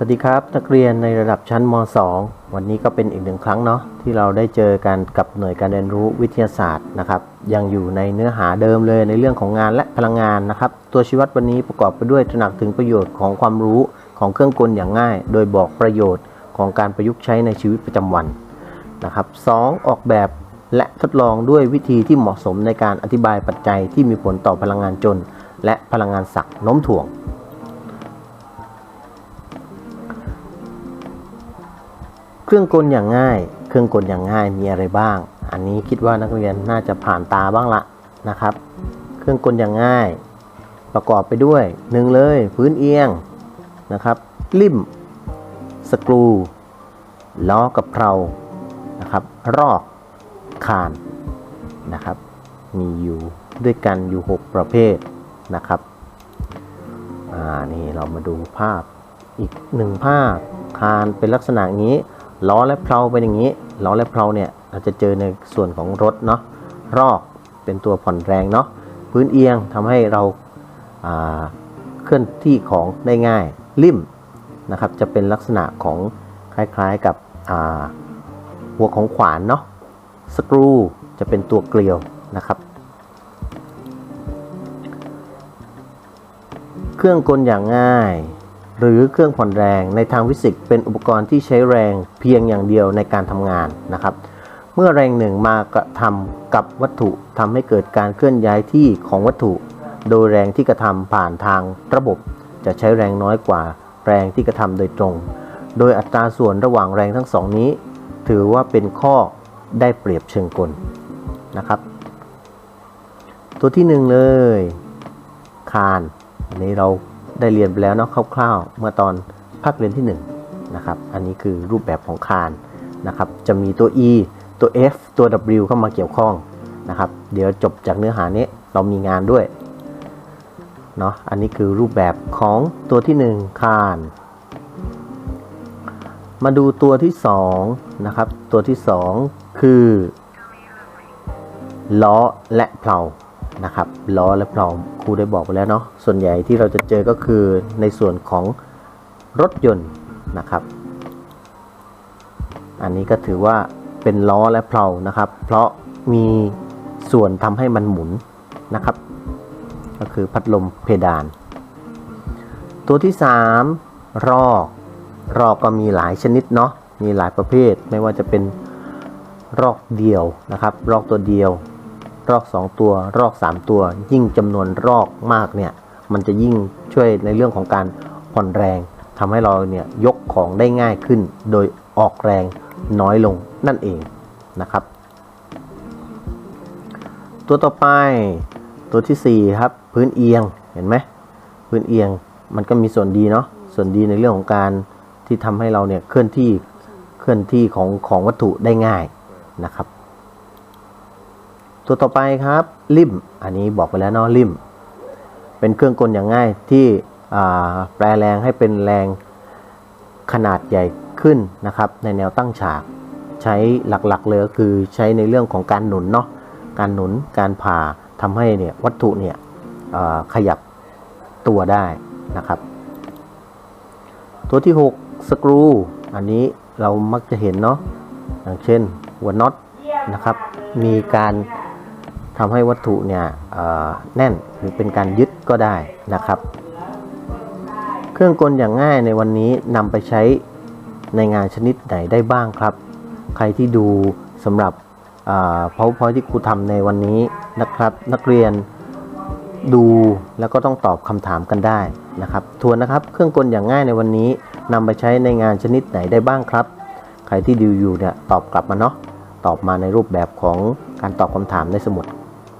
สวัสดีครับ นักเรียนในระดับชั้นม .2 วันนี้ก็เป็นอีกหนึ่งครั้งเนาะที่เราได้เจอกันกับหน่วยการเรียนรู้วิทยาศาสตร์นะครับ ยังอยู่ในเนื้อหาเดิมเลยในเรื่องของงานและพลังงานนะครับ ตัวชีวัดวันนี้ประกอบไปด้วยตระหนักถึงประโยชน์ของความรู้ของเครื่องกลอย่างง่าย โดยบอกประโยชน์ของการประยุกต์ใช้ในชีวิตประจำวันนะครับสองออกแบบและทดลองด้วยวิธีที่เหมาะสมในการอธิบายปัจจัยที่มีผลต่อพลังงานจน และพลังงานศักย์น้มถ่วง เครื่องกลอย่างง่าย เครื่องกลอย่างง่ายมีอะไรบ้าง อันนี้คิดว่านักเรียนน่าจะผ่านตาบ้างละนะครับ เครื่องกลอย่างง่าย ประกอบไปด้วยหนึ่งเลย พื้นเอียงนะครับ ลิ่ม สกรู ล้อกับเพรานะครับ รอกคานนะครับ มีอยู่ด้วยกันอยู่ 6 ประเภทนะครับอ่านี่เรามาดูภาพอีกหนึ่งภาพคานเป็นลักษณะนี้ ล้อและเพลาเป็นอย่างนี้ล้อและเพลาเนี่ยเราจะเจอในส่วนของรถเนาะรอกเป็นตัวผ่อนแรงเนาะพื้นเอียงทำให้เราาเคลื่อนที่ของได้ง่ายลิ่มนะครับจะเป็นลักษณะของคล้ายๆกับหัวของขวานเนาะสกรูจะเป็นตัวเกลียวนะครับเครื่องกลอย่างง่าย หรือเครื่องผ่อนแรงในทางฟิสิกส์เป็นอุปกรณ์ที่ใช้แรงเพียงอย่างเดียวในการทำงานนะครับ เมื่อแรงหนึ่งมากระทำกับวัตถุทำให้เกิดการเคลื่อนย้ายที่ของวัตถุ โดยแรงที่กระทำผ่านทางระบบ จะใช้แรงน้อยกว่าแรงที่กระทำโดยตรง โดยอัตราส่วนระหว่างแรงทั้งสองนี้ ถือว่าเป็นข้อได้เปรียบเชิงกลนะครับ ตัวที่หนึ่งเลย คานอันนี้เรา ได้เรียนไปแล้วเนาะคร่าวๆ เมื่อตอนภาคเรียนที่1นงนะครับอันนี้คือรูปแบบของคานนะครับจะมีตัว e ตัว f ตัว w เข้ามาเกี่ยวข้องนะครับเดี๋ยวจบจากเนื้อหานี้เรามีงานด้วยเนาะอันนี้คือรูปแบบของตัวที่ 1 คาน มาดูตัวที่2นะครับตัวที่ 2 คือล้อและเพลา นะครับล้อและเพลาครูได้บอกไปแล้วเนาะส่วนใหญ่ที่เราจะเจอก็คือในส่วนของรถยนต์นะครับ อันนี้ก็ถือว่าเป็นล้อและเพลานะครับ เพราะมีส่วนทำให้มันหมุนนะครับ ก็คือพัดลมเพดาน ตัวที่ 3 รอกรอกก็มีหลายชนิดเนาะมีหลายประเภทไม่ว่าจะเป็นรอกเดียวนะครับ รอกตัวเดียว รอก 2 ตัว รอก 3 ตัว ยิ่งจำนวนรอกมากเนี่ยมันจะยิ่งช่วยในเรื่องของการผ่อนแรงทำให้เราเนี่ยยกของได้ง่ายขึ้น โดยออกแรงน้อยลงนั่นเองนะครับ ตัวต่อไปตัวทีสี่ 4 ครับ พื้นเอียงเห็นไหมพื้นเอียงมันก็มีส่วนดีเนาะส่วนดีในเรื่องของการที่ทำให้เราเนี่ยเคลื่อนที่เคลื่อนที่ของของวัตถุได้ง่ายนะครับ ตัวต่อไปครับริมอันนี้บอกไปแล้วเนาะริมเป็นเครื่องกลอย่างง่ายที่แปลแรงให้เป็นแรงขนาดใหญ่ขึ้นนะครับ ในแนวตั้งฉาก ใช้หลักๆเลยก็คือใช้ในเรื่องของการหนุนเนาะการหนุนการผ่าทำให้เนี่ยวัตถุเนี่ยขยับตัวได้นะครับ ตัวที่ 6 สกรู อันนี้เรามักจะเห็นเนาะอย่างเช่นหัวน็อตนะครับ มีการ ทำให้วัตถุเนี่ยแน่นหรือเป็นการยึดก็ได้นะครับ เครื่องกลอย่างง่ายในวันนี้นำไปใช้ในงานชนิดไหนได้บ้างครับ ใครที่ดูสำหรับอ่า powerpoint ที่ครูทำในวันนี้นะครับ นักเรียนดูแล้วก็ต้องตอบคำถามกันได้นะครับ ทวนนะครับ เครื่องกลอย่างง่ายในวันนี้นำไปใช้ในงานชนิดไหนได้บ้างครับ ใครที่ดูอยู่เนี่ยตอบกลับมาเนาะตอบมาในรูปแบบของการตอบคำถามในสมุด